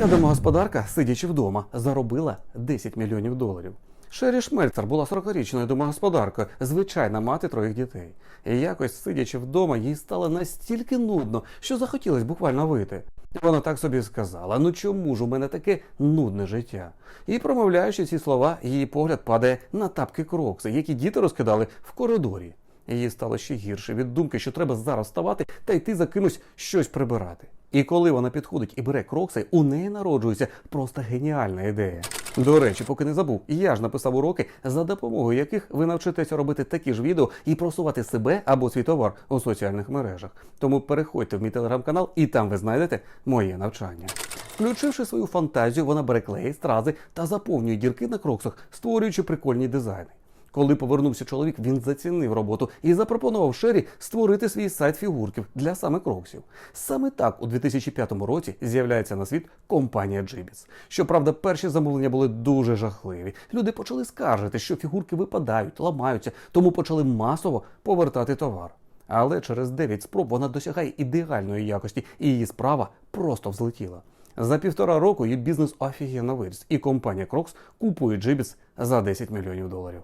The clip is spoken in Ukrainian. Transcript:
Ця домогосподарка, сидячи вдома, заробила 10 мільйонів доларів. Шері Шмельцер була 40-річною домогосподаркою, звичайна мати троїх дітей. І якось, сидячи вдома, їй стало настільки нудно, що захотілось буквально вийти. Вона так собі сказала: ну чому ж у мене таке нудне життя? І промовляючи ці слова, її погляд падає на тапки крокси, які діти розкидали в коридорі. Їй стало ще гірше від думки, що треба зараз вставати та йти за кимось щось прибирати. І коли вона підходить і бере крокси, у неї народжується просто геніальна ідея. До речі, поки не забув, я ж написав уроки, за допомогою яких ви навчитеся робити такі ж відео і просувати себе або свій товар у соціальних мережах. Тому переходьте в мій телеграм-канал, і там ви знайдете моє навчання. Включивши свою фантазію, вона бере клей, стрази та заповнює дірки на кроксах, створюючи прикольні дизайни. Коли повернувся чоловік, він зацінив роботу і запропонував Шері створити свій сайт фігурків для саме кроксів. Саме так у 2005 році з'являється на світ компанія Джибіс. Щоправда, перші замовлення були дуже жахливі. Люди почали скаржити, що фігурки випадають, ламаються, тому почали масово повертати товар. Але через 9 спроб вона досягає ідеальної якості, і її справа просто взлетіла. За півтора року її бізнес офігенно виріс, і компанія Crocs купує Джибіс за 10 мільйонів доларів.